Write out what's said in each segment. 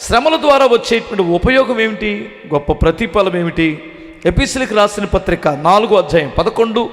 శ్రమల ద్వారా వచ్చేటువంటి ఉపయోగం ఏమిటి? గొప్ప ప్రతిఫలం ఏమిటి? ఎపిసిలికి రాసిన పత్రిక నాలుగో అధ్యాయం పదకొండు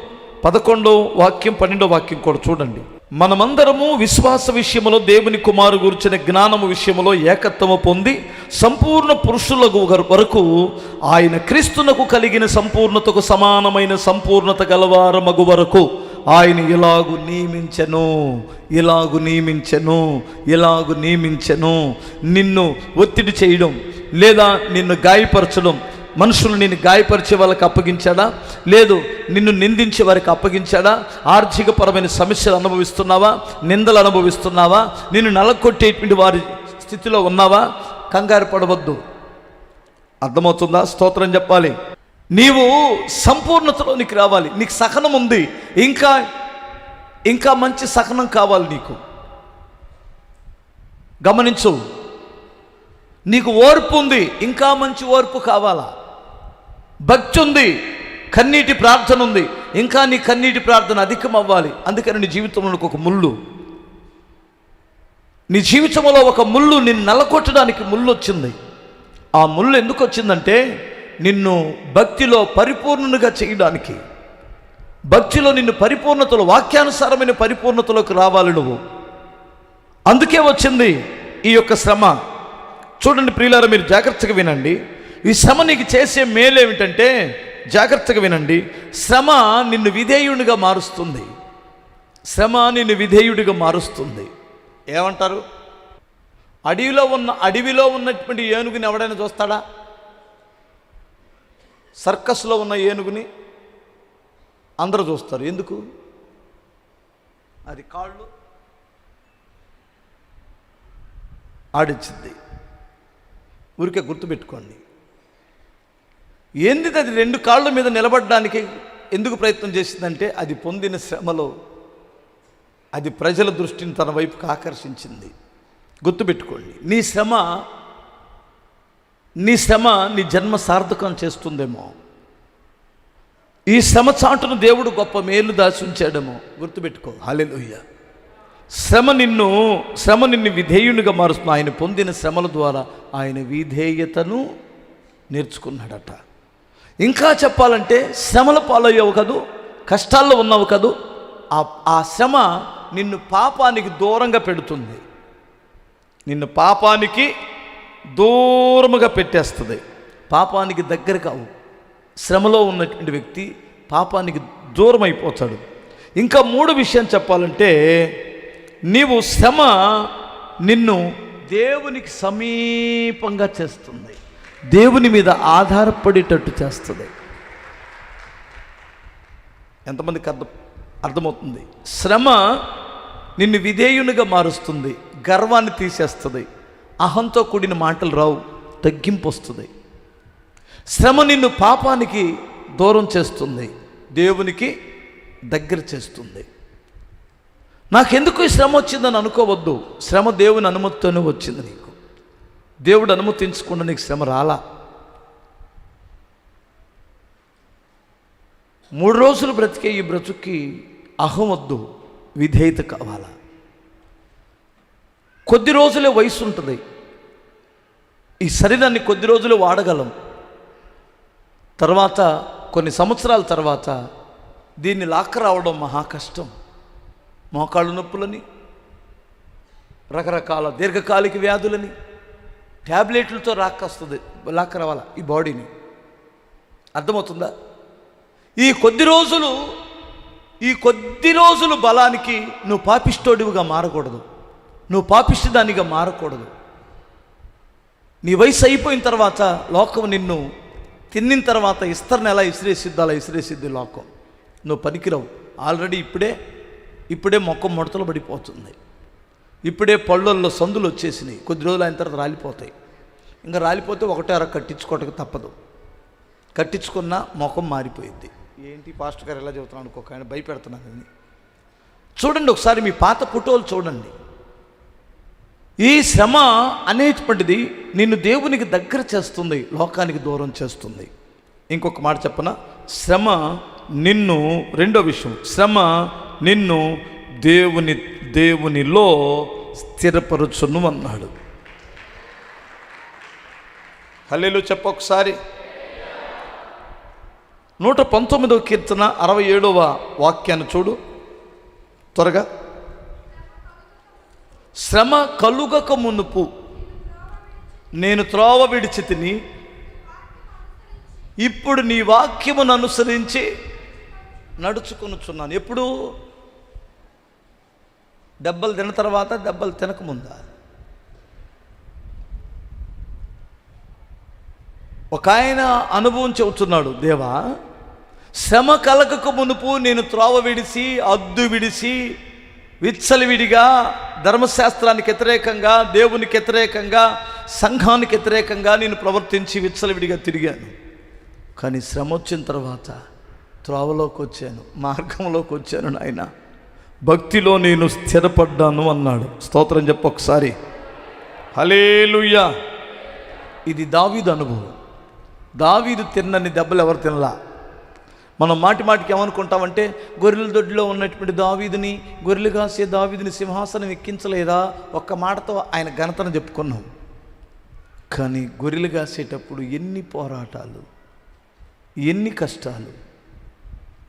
పదకొండో వాక్యం పన్నెండో వాక్యం కూడా చూడండి. మనమందరము విశ్వాస విషయములో దేవుని కుమారు గురించిన జ్ఞానము విషయంలో ఏకత్వము పొంది సంపూర్ణ పురుషులకు వరకు ఆయన క్రీస్తునకు కలిగిన సంపూర్ణతకు సమానమైన సంపూర్ణత గలవారమగు వరకు ఆయన ఇలాగు నియమించెను ఇలాగు నియమించెను ఇలాగు నియమించెను. నిన్ను ఒత్తిడి చేయడం లేదా నిన్ను గాయపరచడం మనుషులు నిన్ను గాయపరిచే వాళ్ళకి అప్పగించాడా? లేదు నిన్ను నిందించే వారికి అప్పగించాడా? ఆర్థికపరమైన సమస్యలు అనుభవిస్తున్నావా? నిందలు అనుభవిస్తున్నావా? నిన్ను నలకొట్టేటువంటి వారి స్థితిలో ఉన్నావా? కంగారు పడవద్దు. అర్థమవుతుందా? స్తోత్రం చెప్పాలి. నీవు సంపూర్ణతలోనికి రావాలి. నీకు సహనం ఉంది. ఇంకా ఇంకా మంచి సహనం కావాలి నీకు. గమనించు. నీకు ఓర్పు ఉంది. ఇంకా మంచి ఓర్పు కావాలా? భక్తి ఉంది. కన్నీటి ప్రార్థన ఉంది. ఇంకా నీ కన్నీటి ప్రార్థన అధికం అవ్వాలి అందుకని నీ జీవితంలో ఒక ముళ్ళు. నీ జీవితంలో ఒక ముళ్ళు నిన్ను నలకొట్టడానికి ముళ్ళు వచ్చింది ఆ ముళ్ళు ఎందుకు వచ్చిందంటే నిన్ను భక్తిలో పరిపూర్ణునిగా చేయడానికి భక్తిలో నిన్ను పరిపూర్ణతలో వాక్యానుసారమైన పరిపూర్ణతలోకి రావాలి నువ్వు. అందుకే వచ్చింది ఈ యొక్క శ్రమ. చూడండి ప్రియులారా మీరు జాగ్రత్తగా వినండి. ఈ శ్రమ నీకు చేసే మేలు ఏమిటంటే జాగ్రత్తగా వినండి. శ్రమ నిన్ను విధేయునిగా మారుస్తుంది. శ్రమ నిన్ను విధేయుడిగా మారుస్తుంది. ఏమంటారు? అడవిలో ఉన్న అడవిలో ఉన్నటువంటి ఏనుగుని ఎవడైనా చూస్తాడా? సర్కస్లో ఉన్న ఏనుగుని అందరూ చూస్తారు. ఎందుకు? అది కాళ్ళు ఆడించింది. ఊరికే గుర్తుపెట్టుకోండి. ఏంది అది రెండు కాళ్ళ మీద నిలబడడానికి ఎందుకు ప్రయత్నం చేసిందంటే అది పొందిన శ్రమలో అది ప్రజల దృష్టిని తన వైపుకి ఆకర్షించింది. గుర్తుపెట్టుకోండి. నీ శ్రమ నీ శ్రమ నీ జన్మ సార్థకం చేస్తుందేమో. ఈ శ్రమ చాటును దేవుడు గొప్ప మేలు దాచి ఉంచాడేమో గుర్తుపెట్టుకో. హాలెలుయ్య శ్రమ నిన్ను శ్రమ నిన్ను విధేయునిగా మారుస్తుంది ఆయన పొందిన శ్రమల ద్వారా ఆయన విధేయతను నేర్చుకున్నాడట. ఇంకా చెప్పాలంటే శ్రమల పాలయ్యవు కదూ కష్టాల్లో ఉన్నావు కదూ ఆ ఆ శ్రమ నిన్ను పాపానికి దూరంగా పెడుతుంది. నిన్ను పాపానికి దూరముగా పెట్టేస్తుంది. పాపానికి దగ్గర కావు. శ్రమలో ఉన్నటువంటి వ్యక్తి పాపానికి దూరం అయిపోతాడు ఇంకా మూడు విషయం చెప్పాలంటే నీవు శ్రమ నిన్ను దేవునికి సమీపంగా చేస్తుంది. దేవుని మీద ఆధారపడేటట్టు చేస్తుంది. ఎంతమందికి అర్థం అర్థమవుతుంది? శ్రమ నిన్ను విధేయునిగా మారుస్తుంది. గర్వాన్ని తీసేస్తుంది. అహంతో కూడిన మాటలు రావు తగ్గింపు వస్తుంది. శ్రమ నిన్ను పాపానికి దూరం చేస్తుంది దేవునికి దగ్గర చేస్తుంది. నాకెందుకు ఈ శ్రమ వచ్చిందని అనుకోవద్దు శ్రమ దేవుని అనుమతితోనే వచ్చింది నీకు. దేవుడు అనుమతించకుండా నీకు శ్రమ రాలా. మూడు రోజులు బ్రతికే ఈ బ్రతుక్కి అహం వద్దు విధేయత కావాలా? కొద్ది రోజులే వయసు ఉంటుంది ఈ శరీరాన్ని కొద్ది రోజులు వాడగలం. తర్వాత కొన్ని సంవత్సరాల తర్వాత దీన్ని లాక్క రావడం మహా కష్టం. మోకాళ్ళు నొప్పులని రకరకాల దీర్ఘకాలిక వ్యాధులని ట్యాబ్లెట్లతో రాక్కొస్తుంది లాక్క రావాలా ఈ బాడీని. అర్థమవుతుందా? ఈ కొద్ది రోజులు ఈ కొద్ది రోజులు బలానికి నువ్వు పాపిష్టోడివిగా మారకూడదు. నువ్వు పాపిష్టదానిగా మారకూడదు. నీ వయసు అయిపోయిన తర్వాత లోకం నిన్ను తిన్నిన తర్వాత ఇస్తర్ని ఎలా ఇసిరేసిద్ది అలా ఇసిరేసిద్ది లోకం. నువ్వు పనికిరావు. ఆల్రెడీ ఇప్పుడే ఇప్పుడే మొక్క ముడతలు పడిపోతుంది. ఇప్పుడే పళ్ళల్లో సందులు వచ్చేసినాయి. కొద్ది రోజులు అయిన తర్వాత రాలిపోతాయి. ఇంకా రాలిపోతే ఒకటే అర కట్టించుకోవటం తప్పదు. కట్టించుకున్న ముఖం మారిపోయింది ఏంటి పాస్టర్ గారు ఎలా చెబుతున్నాను అనుకోక ఆయన భయపెడుతున్నానని చూడండి ఒకసారి మీ పాత ఫోటోలు చూడండి. ఈ శ్రమ అనేటువంటిది నిన్ను దేవునికి దగ్గర చేస్తుంది లోకానికి దూరం చేస్తుంది. ఇంకొక మాట చెప్పన? శ్రమ నిన్ను రెండో విషయం శ్రమ నిన్ను దేవుని దేవునిలో స్థిరపరచును అన్నాడు హల్లేలు చెప్పొకసారి నూట పంతొమ్మిదవ కీర్తన అరవై ఏడవ వాక్యాన్ని చూడు. త్వరగా. శ్రమ కలుగక మునుపు నేను త్రోవ విడిచి తిని ఇప్పుడు నీ వాక్యమును అనుసరించి నడుచుకొనుచున్నాను. ఎప్పుడు? దెబ్బలు తిన్న తర్వాత దెబ్బలు తినకముందా ఒక ఆయన అనుభవం చెబుతున్నాడు దేవా శ్రమ కలగక మునుపు నేను త్రోవ విడిసి అద్దు విడిసి విచ్చలవిడిగా ధర్మశాస్త్రానికి వ్యతిరేకంగా దేవునికి వ్యతిరేకంగా సంఘానికి వ్యతిరేకంగా నేను ప్రవర్తించి విచ్చలవిడిగా తిరిగాను. కానీ శ్రమ వచ్చిన తర్వాత త్రోవలోకి వచ్చాను మార్గంలోకి వచ్చాను నాయన. భక్తిలో నేను స్థిరపడ్డాను అన్నాడు. స్తోత్రం చెప్పు ఒకసారి. హలేలుయ్యా ఇది దావీదు అనుభవం. దావీదు తిన్నని దెబ్బలు ఎవరు తినలా? మనం మాటి మాటికి ఏమనుకుంటామంటే గొర్రెల దొడ్డిలో ఉన్నటువంటి దావీదిని గొర్రెలు కాసే దావీదిని సింహాసనం ఎక్కించలేదా? ఒక్క మాటతో ఆయన ఘనతను చెప్పుకున్నాం. కానీ గొర్రెలు కాసేటప్పుడు ఎన్ని పోరాటాలు ఎన్ని కష్టాలు.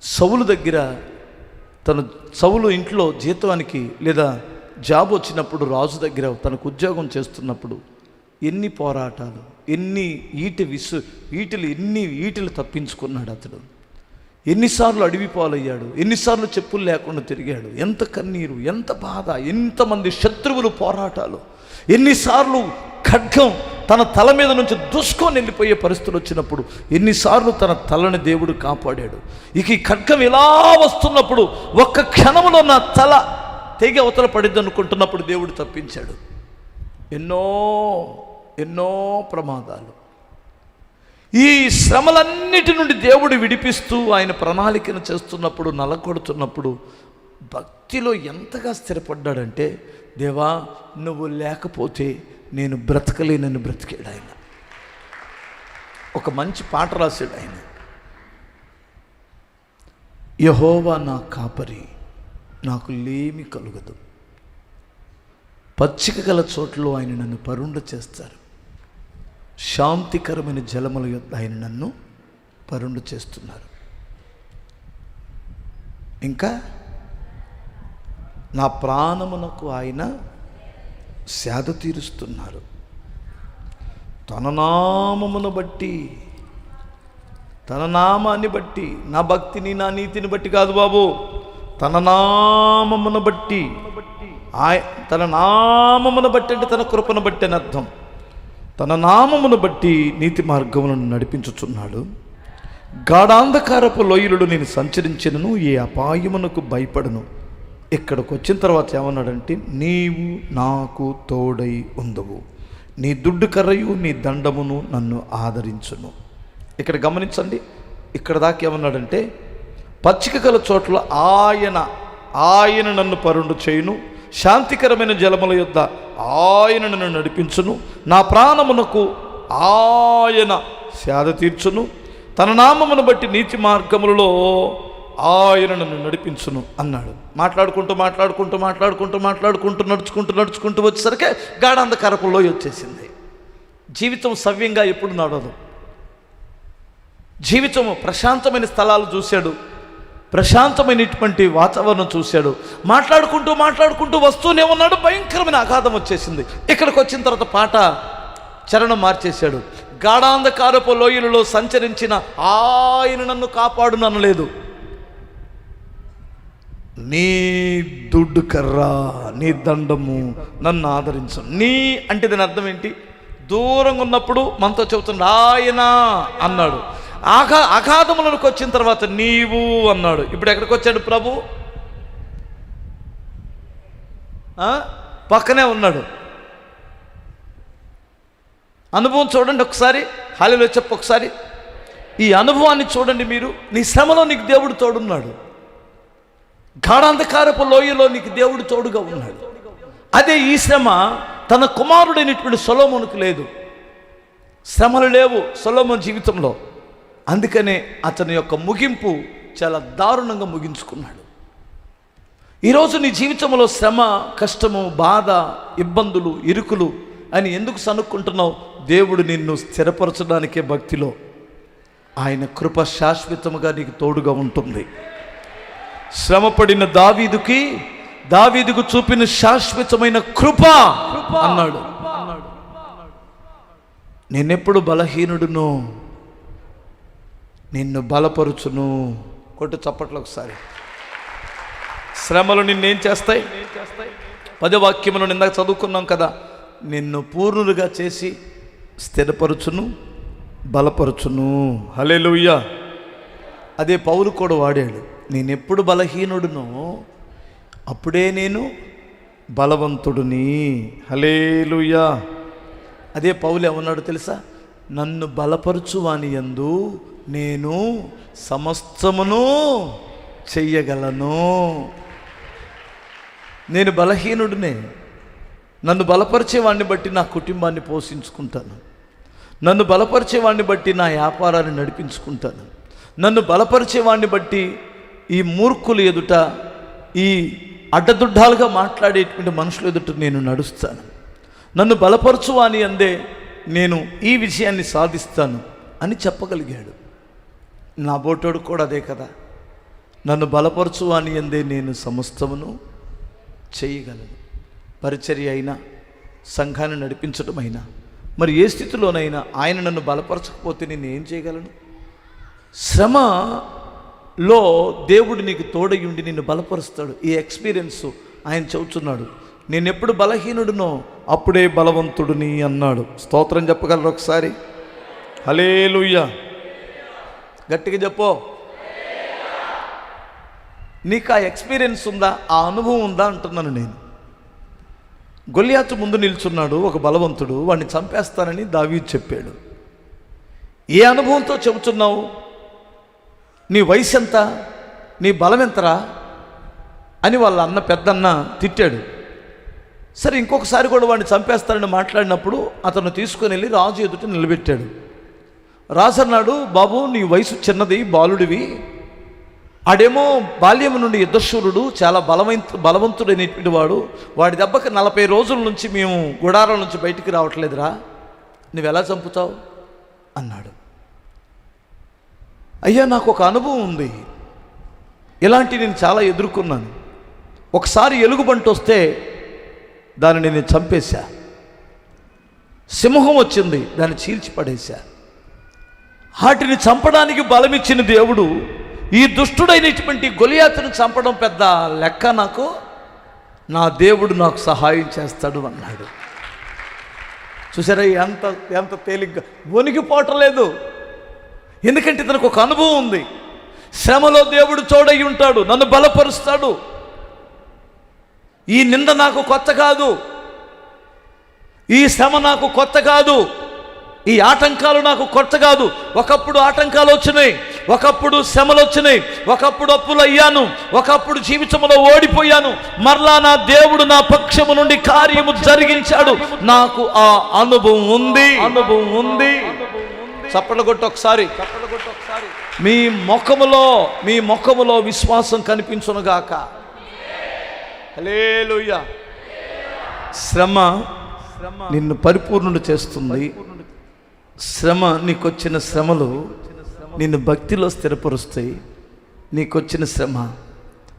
సవులు దగ్గర తన సవులు ఇంట్లో జీతానికి లేదా జాబ్ వచ్చినప్పుడు రాజు దగ్గర తనకు ఉద్యోగం చేస్తున్నప్పుడు ఎన్ని పోరాటాలు ఎన్ని ఈటి విసు ఈటిలు ఎన్ని ఈటిలు తప్పించుకున్నాడు అతడు. ఎన్నిసార్లు అడవి పాలయ్యాడు ఎన్నిసార్లు చెప్పులు లేకుండా తిరిగాడు. ఎంత కన్నీరు ఎంత బాధ ఎంతమంది శత్రువులు పోరాటాలు. ఎన్నిసార్లు ఖడ్గం తన తల మీద నుంచి దుష్కొని వెళ్ళిపోయే పరిస్థితులు వచ్చినప్పుడు ఎన్నిసార్లు తన తలని దేవుడు కాపాడాడు. ఇక ఈ ఖడ్గం ఎలా వస్తున్నప్పుడు ఒక్క క్షణంలో నా తల తెగి అవతల పడిద్ది అనుకుంటున్నప్పుడు దేవుడు తప్పించాడు. ఎన్నో ఎన్నో ప్రమాదాలు. ఈ శ్రమలన్నిటి నుండి దేవుడు విడిపిస్తూ ఆయన ప్రణాళికను చేస్తున్నప్పుడు నలకొడుతున్నప్పుడు భక్తిలో ఎంతగా స్థిరపడ్డాడంటే దేవా నువ్వు లేకపోతే నేను బ్రతకలేనని బ్రతికాడు ఆయన. ఒక మంచి పాట రాశాడు ఆయన. యహోవా నా కాపరి నాకు లేమి కలుగదు. పచ్చిక గల చోట్ల ఆయన నన్ను పరుండ చేస్తారు. శాంతికరమైన జలముల యొక్క ఆయన నన్ను పరుండు చేస్తున్నారు. ఇంకా నా ప్రాణమునకు ఆయన సేద తీరుస్తున్నారు. తన నామమును బట్టి తన నామాన్ని బట్టి నా భక్తిని నా నీతిని బట్టి కాదు బాబు. తన నామమును బట్టి ఆయ తన నామమును బట్టి అంటే తన కృపను బట్టి అని అర్థం. తన నామమును బట్టి నీతి మార్గములను నడిపించుచున్నాడు. గాఢాంధకారపు లోయలుడు నేను సంచరించినను ఏ అపాయమునకు భయపడను. ఇక్కడికి వచ్చిన తర్వాత ఏమన్నాడంటే నీవు నాకు తోడై ఉండవు నీ దుడ్డు కర్రయు నీ దండమును నన్ను ఆదరించును. ఇక్కడ గమనించండి ఇక్కడ దాకా ఏమన్నాడంటే పచ్చిక గల చోట్ల ఆయన ఆయన నన్ను పరుండు చేయును. శాంతికరమైన జలముల యొద్ద ఆయన నన్ను నడిపించును. నా ప్రాణమునకు ఆయన సేద తీర్చును. తన నామమును బట్టి నీతి మార్గములలో ఆయన నన్ను నడిపించును అన్నాడు. మాట్లాడుకుంటూ మాట్లాడుకుంటూ మాట్లాడుకుంటూ మాట్లాడుకుంటూ నడుచుకుంటూ నడుచుకుంటూ వచ్చేసరికి గాఢాంధకారపులో వచ్చేసింది. జీవితం సవ్యంగా ఎప్పుడు నడవదు. జీవితము ప్రశాంతమైన స్థలాలు చూశాడు. ప్రశాంతమైనటువంటి వాతావరణం చూశాడు. మాట్లాడుకుంటూ మాట్లాడుకుంటూ వస్తూనే ఉన్నాడు. భయంకరమైన అగాధం వచ్చేసింది. ఇక్కడికి వచ్చిన తర్వాత పాట చరణం మార్చేశాడు. గాఢాంధకారపు లోయలలో సంచరించిన ఆయన నన్ను కాపాడును అనలేదు నీ దుడ్డు కర్రా నీ దండము నన్ను ఆదరించు. నీ అంటే దాని అర్థం ఏంటి? దూరంగా ఉన్నప్పుడు మనతో చెబుతున్నాడు ఆయన అన్నాడు. ఆఘా అగాధములకు వచ్చిన తర్వాత నీవు అన్నాడు. ఇప్పుడు ఎక్కడికి వచ్చాడు ప్రభు? ఆ? పక్కనే ఉన్నాడు. అనుభవం చూడండి ఒకసారి. హాలిలో చెప్పు ఒకసారి. ఈ అనుభవాన్ని చూడండి మీరు. నీ శ్రమలో నీకు దేవుడు తోడున్నాడు. గాఢాంధకారపు లోయలో నీకు దేవుడు తోడుగా ఉన్నాడు. అదే ఈ శ్రమ తన కుమారుడైనటువంటి సొలోమునికి లేదు. శ్రమలు లేవు సొలోమన్ జీవితంలో. అందుకనే అతని యొక్క ముగింపు చాలా దారుణంగా ముగించుకున్నాడు ఈరోజు నీ జీవితంలో శ్రమ కష్టము బాధ ఇబ్బందులు ఇరుకులు అని ఎందుకు సనుక్కుంటున్నావు దేవుడు నిన్ను స్థిరపరచడానికే భక్తిలో ఆయన కృప శాశ్వతముగా నీకు తోడుగా ఉంటుంది శ్రమపడిన దావీదుకి దావీదుకు చూపిన శాశ్వతమైన కృప అన్నాడు నేనెప్పుడు బలహీనుడును నిన్ను బలపరుచును. కొట్టు చప్పట్లు ఒకసారి. శ్రమలు నిన్నేం చేస్తాయి? పదవాక్యమును నిందాక చదువుకున్నాం కదా. నిన్ను పూర్ణులుగా చేసి స్థిరపరుచును బలపరుచును. హలేలుయ్య అదే పౌలు కూడా వాడాడు. నేను ఎప్పుడు బలహీనుడునో అప్పుడే నేను బలవంతుడిని. హలేలుయ్యా అదే పౌలు ఏమన్నాడు తెలుసా? నన్ను బలపరుచువాని ఎందు యందు నేను సమస్తమును చెయ్యగలను. నేను బలహీనుడినే. నన్ను బలపరిచేవాడిని బట్టి నా కుటుంబాన్ని పోషించుకుంటాను. నన్ను బలపరిచేవాడిని బట్టి నా వ్యాపారాన్ని నడిపించుకుంటాను. నన్ను బలపరిచేవాడిని బట్టి ఈ మూర్ఖులు ఎదుట ఈ అడ్డదుడ్డాలుగా మాట్లాడేటువంటి మనుషులు ఎదుట నేను నడుస్తాను. నన్ను బలపరచువాని అందే నేను ఈ విషయాన్ని సాధిస్తాను అని చెప్పగలిగాడు. నా బోటోడు కూడా అదే కదా. నన్ను బలపరచు అని అందే నేను సమస్తమును చేయగలను. పరిచర్య అయినా సంఘాన్ని నడిపించడం అయినా మరి ఏ స్థితిలోనైనా ఆయన నన్ను బలపరచకపోతే నేను ఏం చేయగలను? శ్రమలో దేవుడు నీకు తోడయుండి నిన్ను బలపరుస్తాడు. ఈ ఎక్స్పీరియన్స్ ఆయన చెబుతున్నాడు. నేను ఎప్పుడు బలహీనుడునో అప్పుడే బలవంతుడిని అన్నాడు. స్తోత్రం చెప్పగలరు ఒకసారి? హలేలుయ్య గట్టిగా చెప్పు. నీకు ఆ ఎక్స్పీరియన్స్ ఉందా? ఆ అనుభవం ఉందా? అంటున్నాను నేను. గొలియాతు ముందు నిల్చున్నాడు ఒక బలవంతుడు. వాడిని చంపేస్తానని దావీ చెప్పాడు. ఏ అనుభవంతో చెబుతున్నావు? నీ వయసు ఎంత? నీ బలం ఎంతరా? అని వాళ్ళ అన్న పెద్దన్న తిట్టాడు. సరే ఇంకొకసారి కూడా వాడిని చంపేస్తానని మాట్లాడినప్పుడు అతను తీసుకుని వెళ్ళి రాజు ఎదుట నిలబెట్టాడు. రాజన్నాడు బాబు నీ వయసు చిన్నది బాలుడివి. ఆడేమో బాల్యం నుండి యుద్ధశూరుడు చాలా బలవంతు బలవంతుడైనటువంటి వాడు. వాడి దెబ్బకి నలభై రోజుల నుంచి మేము గుడారం నుంచి బయటికి రావట్లేదురా. నువ్వెలా చంపుతావు? అన్నాడు. అయ్యా నాకు ఒక అనుభవం ఉంది. ఇలాంటి నేను చాలా ఎదుర్కొన్నాను. ఒకసారి ఎలుగుబంటి వస్తే దానిని నేను చంపేశా. సింహం వచ్చింది దాన్ని చీల్చి పడేశా వాటిని చంపడానికి బలమిచ్చిన దేవుడు ఈ దుష్టుడైనటువంటి గొలియాతును చంపడం పెద్ద లెక్క నాకు. నా దేవుడు నాకు సహాయం చేస్తాడు అన్నాడు. చూసారా ఎంత ఎంత తేలిగ్గా. వణికిపోవటం లేదు. ఎందుకంటే ఇతనికి ఒక అనుభవం ఉంది. శ్రమలో దేవుడు చోడై ఉంటాడు నన్ను బలపరుస్తాడు. ఈ నింద నాకు కొత్త కాదు. ఈ శ్రమ నాకు కొత్త కాదు. ఈ ఆటంకాలు నాకు కొత్త కాదు. ఒకప్పుడు ఆటంకాలు వచ్చినాయి. ఒకప్పుడు శ్రమలు వచ్చినాయి. ఒకప్పుడు అప్పులు అయ్యాను. ఒకప్పుడు జీవితంలో ఓడిపోయాను. మరలా నా దేవుడు నా పక్షము నుండి కార్యము జరిగించాడు. నాకు ఆ అనుభవం ఉంది. అనుభవం ఉంది. చప్పట్లు కొట్టు ఒకసారి. మీ ముఖములో మీ ముఖములో విశ్వాసం కనిపించునుగాక హల్లెలూయా. శ్రమ నిన్ను పరిపూర్ణుడు చేస్తుంది. శ్రమ నీకొచ్చిన శ్రమలు నిన్ను భక్తిలో స్థిరపరుస్తాయి. నీకొచ్చిన శ్రమ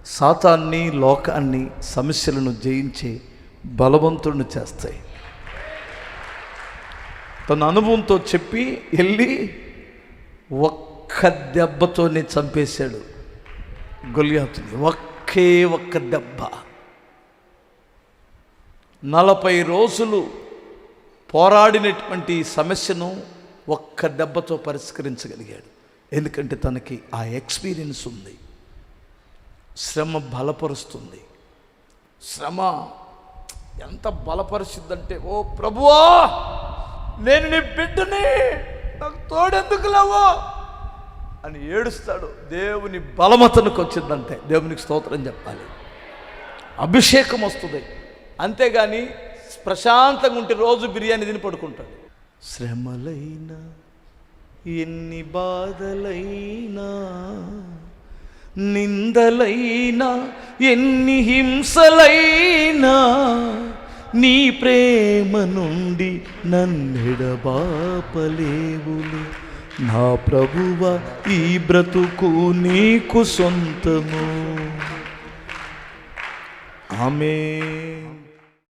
సాతాన్ని లోకాన్ని సమస్యలను జయించి బలవంతుడిని చేస్తాయి. తన అనుభవంతో చెప్పి వెళ్ళి ఒక్క దెబ్బతోనే చంపేశాడు గొలియాతుని. ఒకే ఒక్క దెబ్బ. నలభై రోజులు పోరాడినటువంటి సమస్యను ఒక్క దెబ్బతో పరిష్కరించగలిగాడు. ఎందుకంటే తనకి ఆ ఎక్స్పీరియన్స్ ఉంది. శ్రమ బలపరుస్తుంది. శ్రమ ఎంత బలపరుస్తుందంటే ఓ ప్రభువా నేను నీ బిడ్డని నాకు తోడెందుకు లేవో? అని ఏడుస్తాడు. దేవుని బలమతనికి వచ్చిందంటే దేవునికి స్తోత్రం చెప్పాలి. అభిషేకం వస్తుంది. అంతేగాని ప్రశాంతంగా ఉంటే రోజు బిర్యానీ తిని పడుకుంటాడు. శ్రమలైనా ఎన్ని బాధలైనా నిందలైనా ఎన్ని హింసలైనా నీ ప్రేమ నుండి నన్నెడబాపలేవులే. నా ప్రభువ ఈ బ్రతుకు నీకు సొంతము. ఆమె